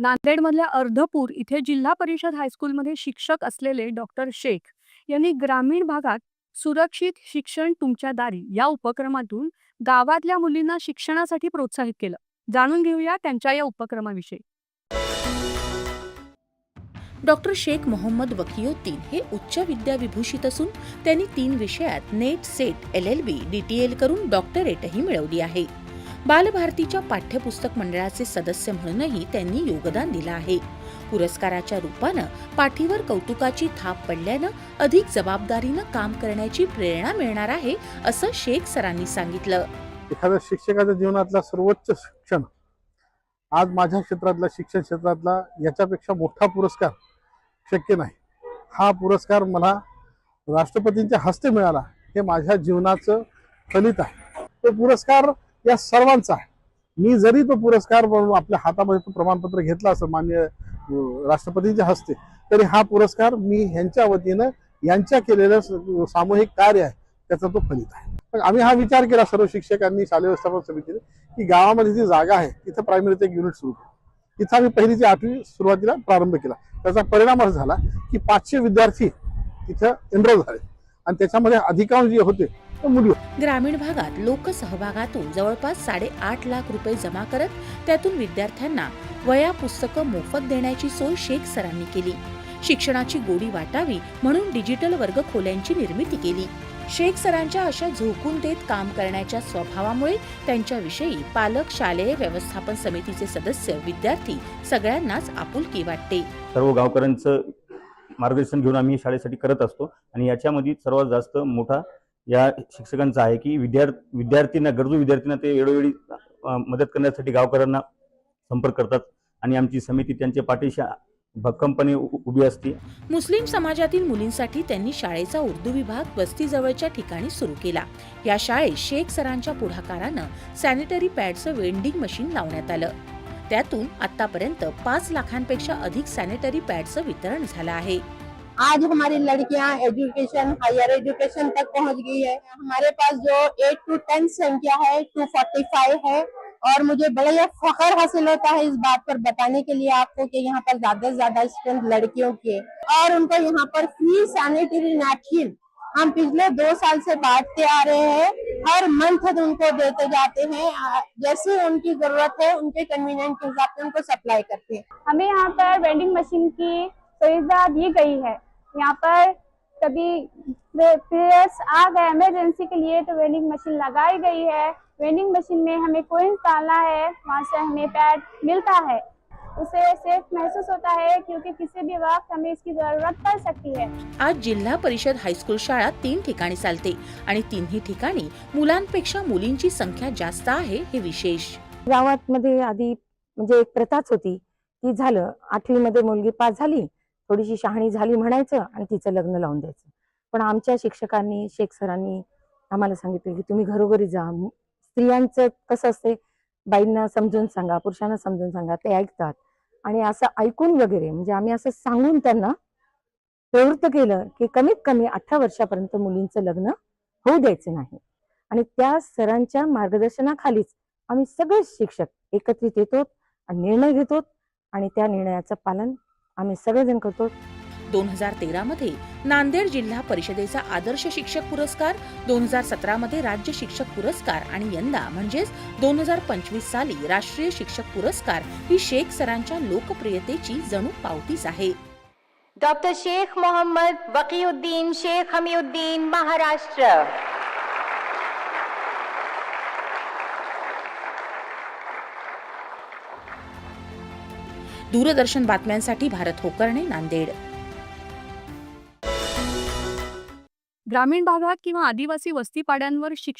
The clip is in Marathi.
नांदेडमधल्या अर्धपूर इथे जिल्हा परिषद हायस्कूलमध्ये शिक्षक असलेले डॉक्टर शेख यांनी ग्रामीण भागात सुरक्षित शिक्षण तुमच्या दारी या उपक्रमातून गावातल्या मुलींना शिक्षणासाठी प्रोत्साहित केलं. जाणून घेऊया त्यांच्या या उपक्रमाविषयी. डॉक्टर शेख मोहम्मद वकियोद्दीन हे उच्च विद्याविभूषित असून त्यांनी तीन विषयात NET SET L L B D T L करून डॉक्टरेटही मिळवली आहे. बालभारतीच्या पाठ्यपुस्तक मंडळाचे सदस्य म्हणूनही त्यांनी योगदान दिलं आहे. पुरस्काराच्या रूपानं पाठीवर कौतुकाची थाप पडल्यानं अधिक जबाबदारीनं काम करण्याची प्रेरणा मिळणार आहे असं शेख सरांनी सांगितलं. एखाद्या शिक्षकाच्या जीवनातला सर्वोच्च शिक्षण आज माझ्या क्षेत्रातला शिक्षण क्षेत्रातला याच्यापेक्षा मोठा पुरस्कार शक्य नाही. हा पुरस्कार मला राष्ट्रपतींच्या हस्ते मिळाला हे माझ्या जीवनाचं फलित आहे. तो पुरस्कार या सर्वांचा आहे. मी जरी तो पुरस्कार आपल्या हातामध्ये तो प्रमाणपत्र घेतला असं मान्य राष्ट्रपतींच्या हस्ते तरी हा पुरस्कार मी ह्यांच्या वतीनं यांच्या केलेलं सामूहिक कार्य आहे त्याचा तो फलित आहे. पण आम्ही हा विचार केला सर्व शिक्षकांनी शालेय व्यवस्थापन समितीने की गावामध्ये जी जागा आहे तिथं प्रायमरीचं एक युनिट सुरू करू. तिथं आम्ही पहिली ते आठवी सुरुवातीला प्रारंभ केला. त्याचा परिणाम असा झाला की पाचशे विद्यार्थी तिथं एनरोल झाले. आणि त्याच्यामध्ये अधिकांश जे होते. ग्रामीण भागात लोकसहभागातून जवळपास साडेआठ लाख रुपये जमा करत त्यातून विद्यार्थ्यांना वया पुस्तकं मोफत देण्याची सोय शेख सरांनी केली. शिक्षणाची गोडी वाटावी म्हणून डिजिटल वर्ग खोल्यांची निर्मिती केली. शेख सरांच्या अशा झोकून देत काम करण्याच्या स्वभावामुळे त्यांच्याविषयी पालक शालेय व्यवस्थापन समितीचे सदस्य विद्यार्थी सगळ्यांनाच आपुलकी वाटते. सर्व गावकऱ्यांचं मार्गदर्शन घेऊन आम्ही शाळेसाठी करत असतो आणि याच्यामध्ये सर्वात जास्त मोठा या शिक्षकांचा आहे की विद्यार्थी विद्यार्थ्यांना गरजू विद्यार्थ्यांना ते वेळोवेळी मदत करण्यासाठी गावकऱ्यांना संपर्क करतात आणि आमची समिती त्यांच्या पाठीशी भक्कमपणे उ- उभी असते. मुस्लिम समाजातील मुलींसाठी त्यांनी शाळेचा उर्दू विभाग वस्तीजवळच्या ठिकाणी सुरू केला. या शाळेत शेख सरांच्या पुढाकारानं सॅनिटरी पॅडचं वेंडिंग मशीन लावण्यात आलं. त्यातून आतापर्यंत पाच लाखांपेक्षा अधिक सॅनिटरी पॅडचं वितरण झालं आहे. आज हमारी लड़कियाँ एजुकेशन हायर एजुकेशन तक पहुँच गई है। हमारे पास जो एट टू टेंथ संख्या है टू फोर्टी फाइव है, और मुझे बड़ा यह फखर हासिल होता है इस बात पर बताने के लिए आपको कि यहाँ पर ज़्यादा से ज़्यादा स्टूडेंट लड़कियों के। और उनको यहाँ पर फ्री सैनिटरी नैपकिन हम पिछले दो साल से बांटते आ रहे हैं। हर मंथ उनको देते जाते हैं जैसे उनकी ज़रूरत है, उनके कन्वीनियंट के हिसाब से उनको सप्लाई करते हैं। हमें यहाँ पर वेंडिंग मशीन की सुविधा दी गई है। यहाँ पर कभी प्लेयर्स आ गए इमरजेंसी के लिए तो वेंडिंग मशीन लगाई गई है। वेंडिंग मशीन में हमें कोइन डालना है वहाँ से हमें पैड मिलता है। उसे सेफ महसूस होता है क्योंकि किसी भी वक्त हमें इसकी जरूरत पड़ सकती है। आज जिल्हा परिषद हायस्कूल शाळा तीन ठिकाणी चालते आणि तिन्ही ठिकाणी मुलांपेक्षा मुलींची संख्या जास्त आहे हे विशेष. गावात मध्ये आधी म्हणजे एक प्रथाच होती ती झालं आठवीमध्ये मुलगी पास झाली थोडीशी शहाणी झाली म्हणायचं आणि तिचं लग्न लावून द्यायचं. पण आमच्या शिक्षकांनी शेख सरांनी आम्हाला सांगितलं की तुम्ही घरोघरी जा. स्त्रियांचं कसं असते बाईंना समजून सांगा पुरुषांना समजून सांगा ते ऐकतात. आणि असं ऐकून वगैरे म्हणजे आम्ही असं सांगून त्यांना प्रवृत्त केलं की कमीत कमी अठरा वर्षापर्यंत मुलींचं लग्न होऊ द्यायचं नाही. आणि त्या सरांच्या मार्गदर्शनाखालीच आम्ही सगळे शिक्षक एकत्रित येतो आणि निर्णय घेतो आणि त्या निर्णयाचं पालन आम्ही सगळेजण करतो. दोन हजार तेरा मध्ये नांदेड जिल्हा परिषदेचा आदर्श शिक्षक पुरस्कार दोन हजार सतरा मध्ये राज्य शिक्षक पुरस्कार आणि यंदा म्हणजेच दोन हजार पंचवीस साली राष्ट्रीय शिक्षक पुरस्कार ही शेख सरांच्या लोकप्रियतेची जणू पावतीच आहे. डॉक्टर शेख मोहम्मद वकीउद्दीन शेख हमीउद्दीन महाराष्ट्र. दूरदर्शन बातम्यांसाठी भारत होकर्णे नांदेड. ग्रामीण भागात किंवा आदिवासी वस्तीपाड्यांवर शिक्षण